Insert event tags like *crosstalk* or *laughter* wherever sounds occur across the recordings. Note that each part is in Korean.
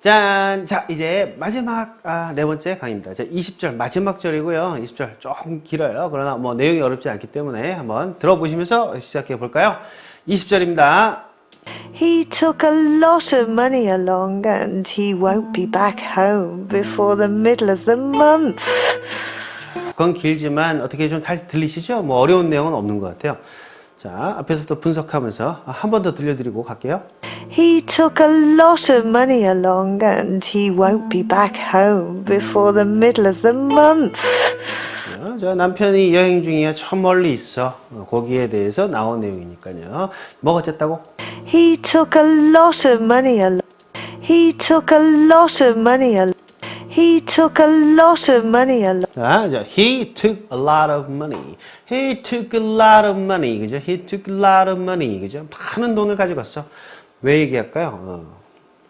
짠! 자, 이제 마지막, 아, 네 번째 강의입니다. 자, 20절, 마지막 절이고요. 20절 조금 길어요. 그러나 뭐 내용이 어렵지 않기 때문에 한번 들어보시면서 시작해 볼까요? 20절입니다. He took a lot of money along and he won't be back home before the middle of the month. 그건 길지만 어떻게 좀 다시 들리시죠? 뭐 어려운 내용은 없는 것 같아요. 자, 앞에서부터 분석하면서 한 번 더 들려드리고 갈게요. He took a lot of money along and he won't be back home before the middle of the month. 어, 저 남편이 여행 중이야. 저 멀리 있어. 어, 거기에 대해서 나온 내용이니까요. 뭐가 어쨌다고? He took a lot of money along. He took a lot of money along. He took a lot of money along. 자, 자, he took a lot of money. He took a lot of money. 그죠? He took a lot of money. 그죠? 많은 돈을 가져갔어. 왜 얘기할까요? 어.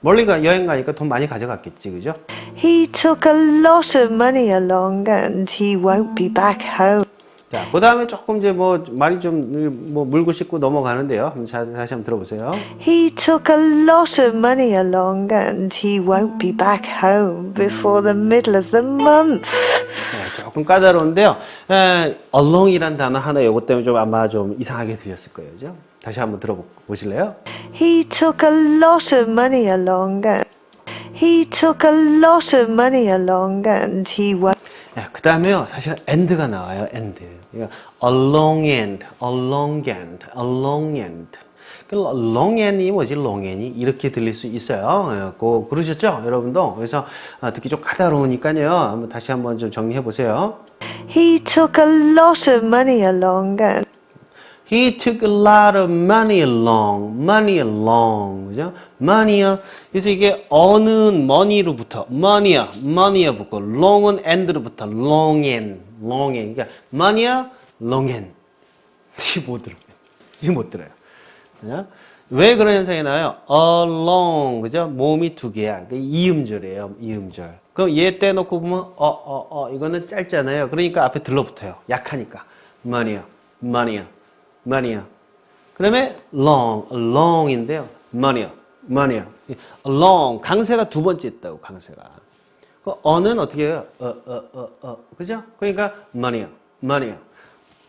멀리 가, 여행 가니까 돈 많이 가져갔겠지. 그죠? He took a lot of money along and he won't be back home. 자, 그 다음에 조금 이제 뭐, 말이 좀, 뭐, 물고 씻고 넘어가는데요. 자, 다시 한번 들어보세요. He took a lot of money along and he won't be back home before the middle of the month. 네, 조금 까다로운데요. 에, along이란 단어 하나 이것 때문에 좀 아마 좀 이상하게 들렸을 거예요. 그죠? 다시 한번 들어보실래요? He took a lot of money along and he took a lot of money along and he won't 그 다음에요. 사실 and가 나와요. and. 그러니까 along and, along and, along and. 그 long and이 뭐지? long and이 이렇게 들릴 수 있어요. 예, 그, 그러셨죠? 여러분도. 그래서 아, 듣기 좀 까다로우니까요. 한번 다시 한번 좀 정리해 보세요. He took a lot of money along and He took a lot of money along, money along, 그죠? money요. 그래서 이게 어는 money로부터, money야, money야 붙고, long은 and로부터, long and, long and. 그러니까 money야, long and. 이게 못 들어요. 이게 못 들어요. 그죠? 왜 그런 현상이 나요? along, 그죠? 몸이 두 개야. 그 이음절이에요, 이음절. 그럼 얘 떼놓고 보면, 어, 어, 어, 이거는 짧잖아요. 그러니까 앞에 들러붙어요. 약하니까. money야, money야. Money야. 그 다음에 long, long인데요. money야, money야. long, 강세가 두 번째 있다고, 강세가. 그 어는 어떻게 해요? 어, 어, 어, 어. 그죠? 그러니까 money야, money야.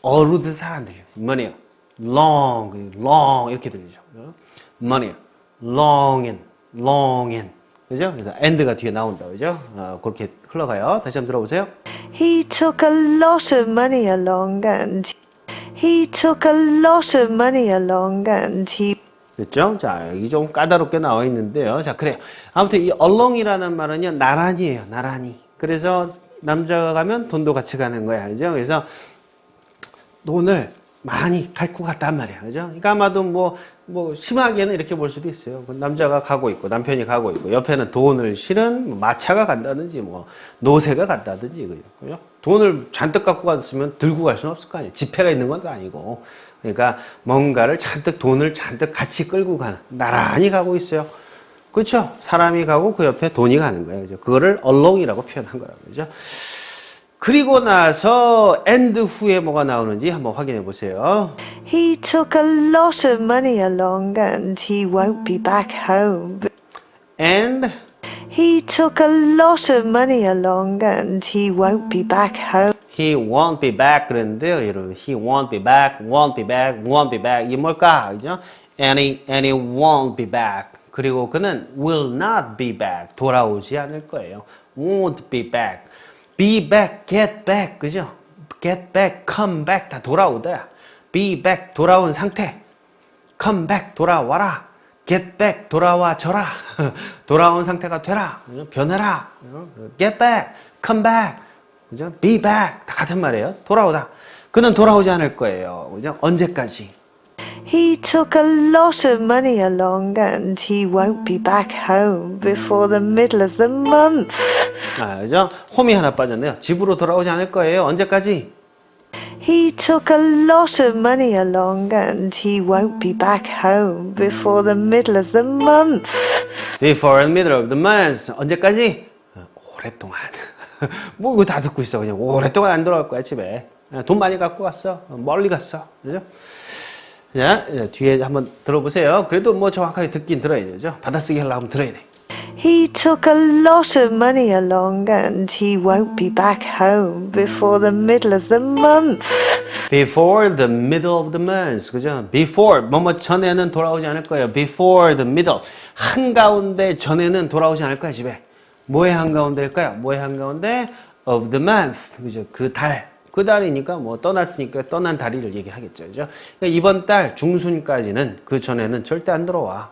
어루도 잘 안 들려요. money야. long, long 이렇게 들리죠. money야. long in, long in. 그죠? 그래서 and가 뒤에 나온다. 그죠? 어, 그렇게 흘러가요. 다시 한번 들어보세요. he took a lot of money along and he took a lot of money along and he 됐죠? 자, 여기 좀 까다롭게 나와 있는데요. 자, 그래요. 아무튼 이 along이라는 말은요, 나란히예요, 나란히. 그래서 남자가 가면 돈도 같이 가는 거야. 그죠? 그래서 돈을 많이 갖고 갔단 말이야. 그죠? 그러니까 아마도 뭐, 뭐, 심하게는 이렇게 볼 수도 있어요. 그 남자가 가고 있고, 남편이 가고 있고, 옆에는 돈을 실은 뭐 마차가 간다든지, 뭐, 노새가 간다든지, 그죠? 돈을 잔뜩 갖고 갔으면 들고 갈 수는 없을 거 아니에요. 지폐가 있는 것도 아니고. 그러니까 뭔가를 잔뜩, 돈을 잔뜩 같이 끌고 가는, 나란히 가고 있어요. 그렇죠? 사람이 가고 그 옆에 돈이 가는 거예요. 그죠? 그거를 along이라고 표현한 거라고 그죠? 그리고 나서 and 후에 뭐가 나오는지 한번 확인해 보세요. he took a lot of money along and he won't be back home. and He took a lot of money along and he won't be back home. he won't be back 그랬는데요. 여러분, he won't be back, won't be back, won't be back. 이게 뭘까? 그죠? and he, and he won't be back. 그리고 그는 will not be back. 돌아오지 않을 거예요. won't be back. be back, get back. 그죠? get back, come back. 다 돌아오다. be back, 돌아온 상태. come back, 돌아와라. Get back, 돌아와 줘라. 돌아온 상태가 되라. 변해라. get back, come back. 그죠? be back. 다 같은 말이에요. 돌아오다. 그는 돌아오지 않을 거예요. 그죠? 언제까지? He took a lot of money along and he won't be back home before the middle of the month. 아, 그죠? 홈이 하나 빠졌네요. 집으로 돌아오지 않을 거예요. 언제까지? He took a lot of money along and he won't be back home before the middle of the month. Before the middle of the month. 언제까지? 어, 오랫동안. 뭐 이거 다 듣고 있어. 그냥 오랫동안 안 돌아올 거야 집에. 어, 돈 많이 갖고 왔어. 어, 멀리 갔어. 그죠? 자, 예, 뒤에 한번 들어보세요. 그래도 뭐 정확하게 듣긴 들어야 되죠. 받아쓰기 하려고 하면 들어야 돼. He took a lot of money along and he won't be back home before the middle of the month. Before the middle of the month. 그죠? Before, 뭐뭐 전에는 돌아오지 않을 거예요. Before the middle. 한가운데 전에는 돌아오지 않을 거야, 집에. 뭐의 한가운데일까요? 뭐의 한가운데? Of the month. 그죠? 그 달. 그 달이니까 뭐 떠났으니까 떠난 달이를 얘기하겠죠. 그죠? 그러니까 이번 달 중순까지는 그 전에는 절대 안 들어와.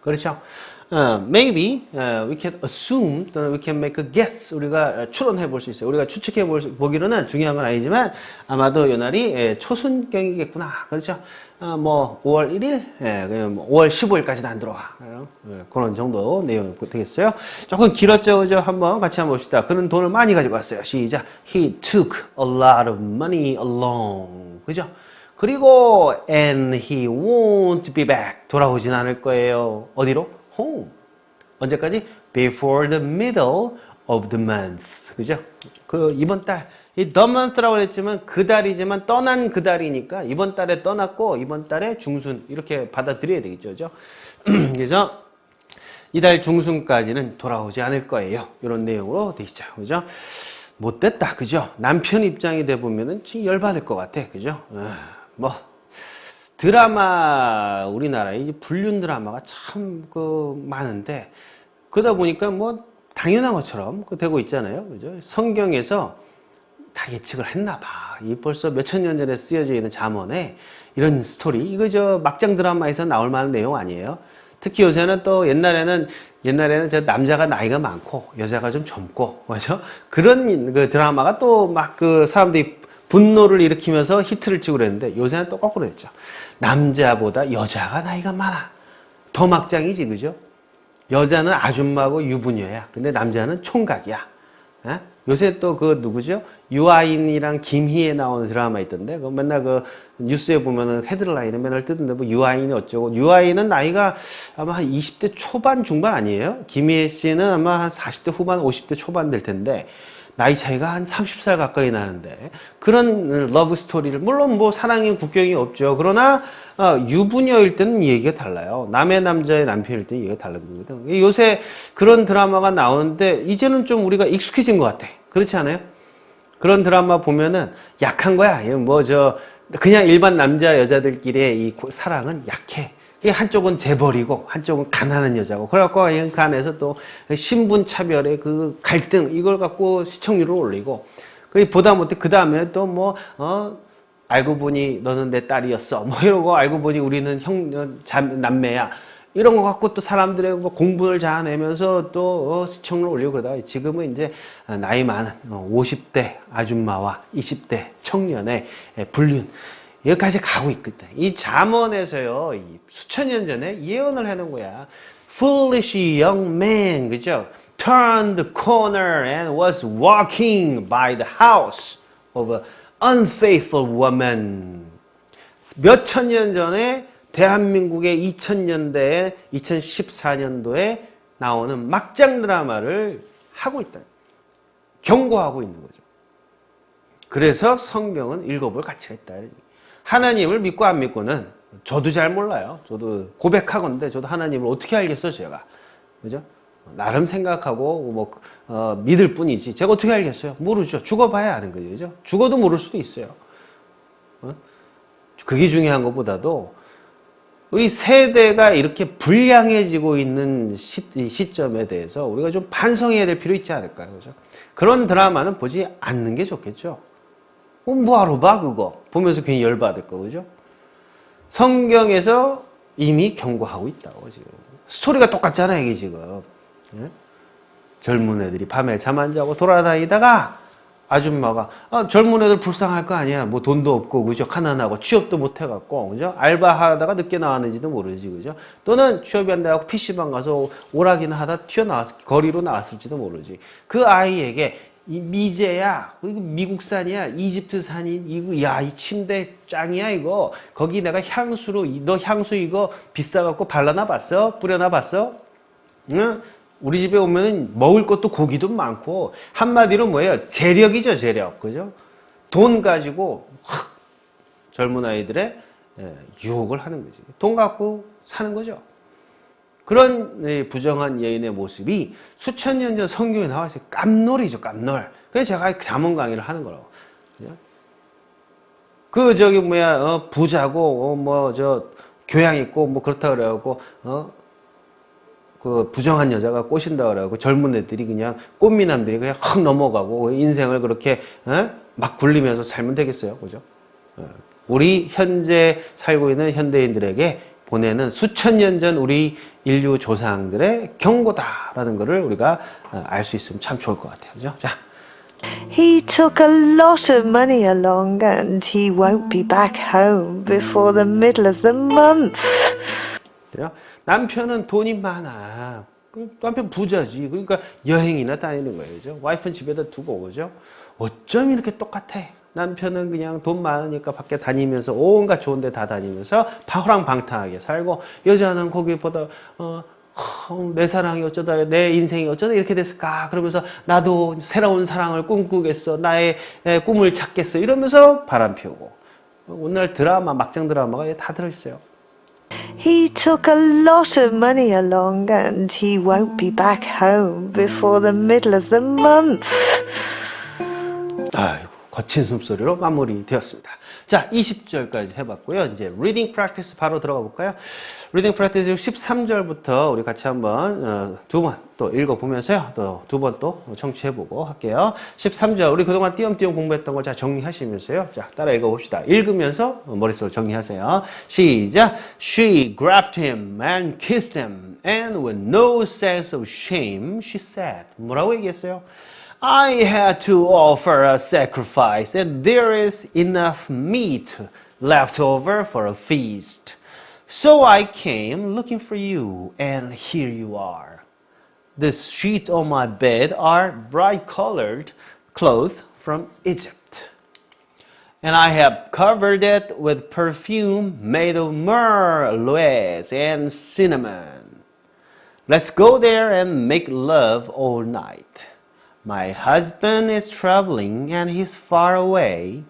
그렇죠? 어, maybe 어, we can assume 또는 we can make a guess 우리가 어, 추론해 볼 수 있어요. 우리가 추측해 볼 수- 보기로는 중요한 건 아니지만 아마도 이 날이 예, 초순경이겠구나. 그렇죠? 어, 뭐 5월 1일, 예, 그냥 뭐 5월 15일까지는 안 들어와. 예, 그런 정도 내용이 되겠어요. 조금 길었죠, 그죠? 한번 같이 한번 봅시다. 그는 돈을 많이 가지고 왔어요. 시작. He took a lot of money along. 그죠? 그리고 and he won't be back. 돌아오진 않을 거예요. 어디로? Home. 언제까지? Before the middle of the month. 그죠? 그 이번 달, 이 the month라고 했지만 그 달이지만 떠난 그 달이니까 이번 달에 떠났고 이번 달에 중순 이렇게 받아들여야 되겠죠. 그죠? *clears throat* 그래서 이달 중순까지는 돌아오지 않을 거예요. 이런 내용으로 되시죠. 그죠? 못됐다. 그죠? 남편 입장이 돼 보면은 진짜 열받을 것 같아. 그죠? 아, 뭐 드라마 우리나라에 이제 불륜 드라마가 참 그 많은데 그러다 보니까 뭐 당연한 것처럼 그 되고 있잖아요. 그죠? 성경에서 다 예측을 했나 봐. 이 벌써 몇천 년 전에 쓰여져 있는 잠언에 이런 스토리 이거 저 막장 드라마에서 나올 만한 내용 아니에요. 특히 요새는 또 옛날에는 옛날에는 저 남자가 나이가 많고 여자가 좀 젊고 그죠? 그런 그 드라마가 또 막 그 사람들이 분노를 일으키면서 히트를 치고 그랬는데 요새는 또 거꾸로 됐죠. 남자보다 여자가 나이가 많아. 더 막장이지 그죠? 여자는 아줌마고 유부녀야. 근데 남자는 총각이야. 예? 요새 또 그 누구죠? 유아인이랑 김희애 나오는 드라마 있던데, 그 맨날 그 뉴스에 보면은 헤드라인에 맨날 뜨던데, 뭐 유아인이 어쩌고. 유아인은 나이가 아마 한 20대 초반 중반 아니에요? 김희애 씨는 아마 한 40대 후반, 50대 초반 될 텐데, 나이 차이가 한 30살 가까이 나는데 그런 러브 스토리를 물론 뭐 사랑의 국경이 없죠. 그러나 어, 유부녀일 때는 얘기가 달라요. 남의 남자의 남편일 때는 얘기가 다른 거거든. 요새 그런 드라마가 나오는데 이제는 좀 우리가 익숙해진 것 같아. 그렇지 않아요? 그런 드라마 보면은 약한 거야. 뭐 저 그냥 일반 남자 여자들끼리의 이 고- 사랑은 약해. 이게 한쪽은 재벌이고 한쪽은 가난한 여자고. 그래갖고 그 안에서 또 신분 차별의 그 갈등 이걸 갖고 시청률을 올리고 그 보다 못해 그 다음에 또뭐어 알고 보니 너는 내 딸이었어. 뭐 이러고 알고 보니 우리는 형 어, 자, 남매야. 이런 거 갖고 또 사람들의 뭐 공분을 자아내면서 또 어, 시청률을 올리고 그러다가 지금은 이제 나이 많은 어, 50대 아줌마와 20대 청년의 예, 불륜 여기까지 가고 있거든. 이 잠언에서요, 이 수천 년 전에 예언을 해놓은 거야. Foolish young man, 그죠? Turned the corner and was walking by the house of an unfaithful woman. 몇 천 년 전에 대한민국의 2000년대에 2014년도에 나오는 막장 드라마를 하고 있다. 경고하고 있는 거죠. 그래서 성경은 읽어볼 가치가 있다. 하나님을 믿고 안 믿고는 저도 잘 몰라요. 저도 고백하건데 저도 하나님을 어떻게 알겠어 제가. 그죠? 나름 생각하고 뭐 어, 믿을 뿐이지. 제가 어떻게 알겠어요? 모르죠. 죽어봐야 아는 거죠. 그죠? 죽어도 모를 수도 있어요. 어? 그게 중요한 것보다도 우리 세대가 이렇게 불량해지고 있는 시, 이 시점에 대해서 우리가 좀 반성해야 될 필요 있지 않을까요? 그죠? 그런 드라마는 보지 않는 게 좋겠죠. 어, 뭐하러 봐, 그거. 보면서 괜히 열받을 거, 그죠? 성경에서 이미 경고하고 있다고, 지금. 스토리가 똑같잖아요, 이게 지금. 예? 젊은 애들이 밤에 잠 안 자고 돌아다니다가 아줌마가 아, 젊은 애들 불쌍할 거 아니야. 뭐 돈도 없고 그죠? 가난하고 취업도 못 해갖고 그죠? 알바하다가 늦게 나왔는지도 모르지 그죠? 또는 취업이 안 돼갖고 PC방 가서 오락이나 하다 튀어나왔 거리로 나왔을지도 모르지. 그 아이에게 이 미제야, 이거 미국산이야, 이집트산이 이거 야 이 침대 짱이야 이거. 거기 내가 향수로 이- 너 향수 이거 비싸갖고 발라놔 봤어? 뿌려놔 봤어? 응? 우리 집에 오면은 먹을 것도 고기도 많고 한마디로 뭐예요? 재력이죠, 재력. 그죠? 돈 가지고 확 젊은 아이들의 예, 유혹을 하는 거지. 돈 갖고 사는 거죠. 그런 예, 부정한 여인의 모습이 수천 년 전 성경에 나와 있어요. 깜놀이죠, 깜놀. 그래서 제가 자문 강의를 하는 거라고. 그 저기 뭐야 어, 부자고 뭐저 교양 있고 뭐 그렇다 그래갖고 어 그 부정한 여자가 꼬신다 그래갖고 젊은 애들이 그냥 꽃미남들이 그냥 확 넘어가고 인생을 그렇게 어? 막 굴리면서 살면 되겠어요, 그죠? 어. 우리 현재 살고 있는 현대인들에게 보내는 수천 년 전 우리 인류 조상들의 경고다라는 것을 우리가 어, 알수 있으면 참 좋을 것 같아요, 그죠? 자. He took a lot of money along and he won't be back home before the middle of the month. 남편은 돈이 많아. 그 남편 부자지. 그러니까 여행이나 다니는 거예요. 그죠? 와이프는 집에다 두고 그죠? 어쩜 이렇게 똑같아? 남편은 그냥 돈 많으니까 밖에 다니면서 온갖 좋은 데 다 다니면서 파랑방탕하게 살고 여자는 거기보다 어, 어, 내 사랑이 어쩌다 내 인생이 어쩌다 이렇게 됐을까? 그러면서 나도 새로운 사랑을 꿈꾸겠어. 나의 에, 꿈을 찾겠어. 이러면서 바람 피우고. 오늘 드라마 막장 드라마가 다 들어있어요. He took a lot of money along and he won't be back home before the middle of the month. 아이고, 거친 숨소리로 마무리 되었습니다. 자, 20절까지 해봤고요. 이제 리딩 프랙티스 바로 들어가 볼까요? 리딩 프랙티스 13절부터 우리 같이 한번 어, 두번 또 읽어보면서요. 또 두 번 또 청취해보고 할게요. 13절 우리 그동안 띄엄띄엄 공부했던 걸자 정리하시면서요. 자, 따라 읽어봅시다. 읽으면서 머릿속으로 정리하세요. 시작. She grabbed him and kissed him and with no sense of shame she said. 뭐라고 얘기했어요? I had to offer a sacrifice, and there is enough meat left over for a feast. So I came looking for you, and here you are. The sheets on my bed are bright colored cloth from Egypt. And I have covered it with perfume made of myrrh, aloes, and cinnamon. Let's go there and make love all night. My husband is traveling and he's far away.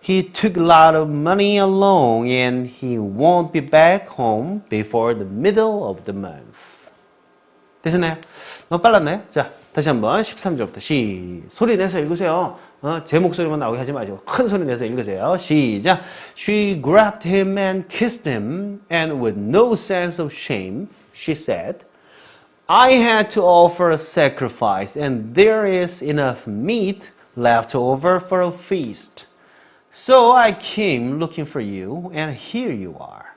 He took a lot of money along and he won't be back home before the middle of the month. 되셨나요? 너무 빨랐나요? 자, 다시 한번 13절부터 시 소리 내서 읽으세요. 어, 제 목소리만 나오게 하지 마시고 큰 소리 내서 읽으세요. 시작. She grabbed him and kissed him, and with no sense of shame, she said, I had to offer a sacrifice, and there is enough meat left over for a feast. So I came looking for you, and here you are.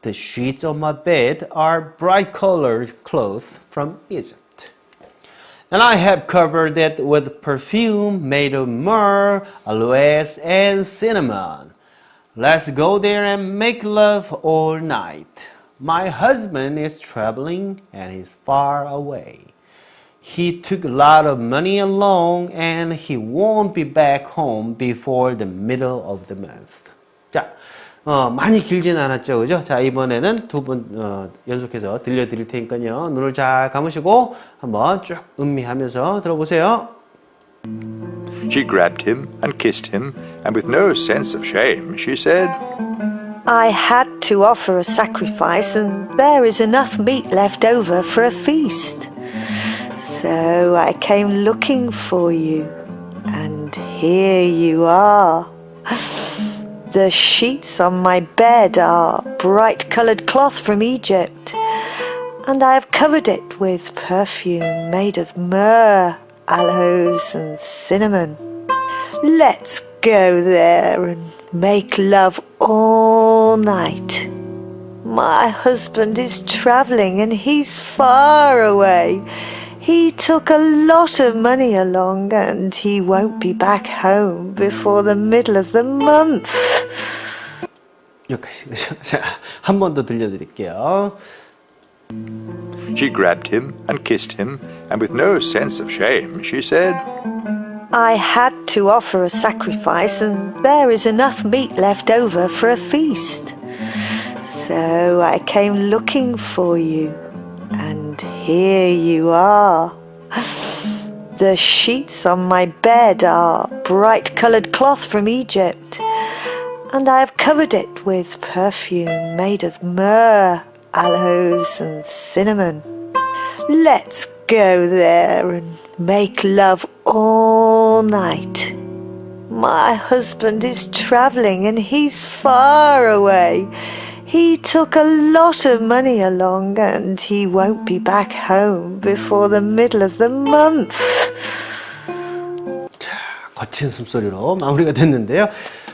The sheets on my bed are bright colored cloth from Egypt. And I have covered it with perfume made of myrrh, aloes, and cinnamon. Let's go there and make love all night. My husband is traveling and he's far away. He took a lot of money along and he won't be back home before the middle of the month. 자, 어, 많이 길진 않았죠, 그죠? 자, 이번에는 두 번 어, 연속해서 들려드릴 테니까요. 눈을 잘 감으시고 한번 쭉 음미하면서 들어보세요. She grabbed him and kissed him, and with no sense of shame, she said, I had to offer a sacrifice, and there is enough meat left over for a feast. So I came looking for you, and here you are. The sheets on my bed are bright coloured cloth from Egypt, and I have covered it with perfume made of myrrh, aloes, and cinnamon. Let's go there and make love all night. My husband is travelling and he's far away. He took a lot of money along and he won't be back home before the middle of the month. 여기까지. 그죠? *laughs* 자, 한 번 더 들려드릴게요. She grabbed him and kissed him, and with no sense of shame, she said, I had to offer a sacrifice, and there is enough meat left over for a feast. So I came looking for you, and here you are. The sheets on my bed are bright coloured cloth from Egypt, and I have covered it with perfume made of myrrh, aloes and cinnamon. Let's go there and make love all night. My husband is traveling and he's far away. He took a lot of money along and he won't be back home before the middle of the month. 자, 거친 숨소리로 마무리가 됐는데요.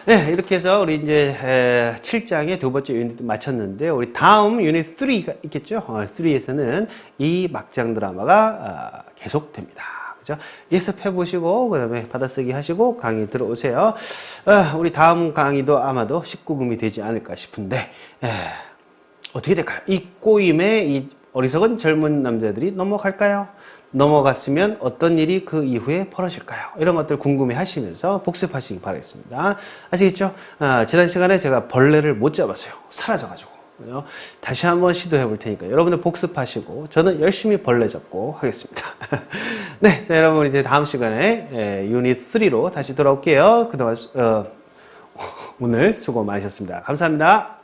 네, 이렇게 해서 우리 이제 에, 7장의 두 번째 유닛 마쳤는데요. 우리 다음 유닛 3가 있겠죠. 어, 3에서는 이 막장 드라마가 아, 계속됩니다. 그죠? 예습 해 보시고 그 다음에 받아쓰기 하시고 강의 들어오세요. 아, 우리 다음 강의도 아마도 19금이 되지 않을까 싶은데 에, 어떻게 될까요? 이 꼬임에 이 어리석은 젊은 남자들이 넘어갈까요? 넘어갔으면 어떤 일이 그 이후에 벌어질까요? 이런 것들 궁금해 하시면서 복습하시기 바라겠습니다. 아시겠죠? 아, 지난 시간에 제가 벌레를 못 잡았어요. 사라져가지고. 다시 한번 시도해 볼 테니까 여러분들 복습하시고 저는 열심히 벌레 잡고 하겠습니다. *laughs* 네, 자, 여러분 이제 다음 시간에 에, 유닛 3로 다시 돌아올게요. 그동안 수- 어, 오늘 수고 많으셨습니다. 감사합니다.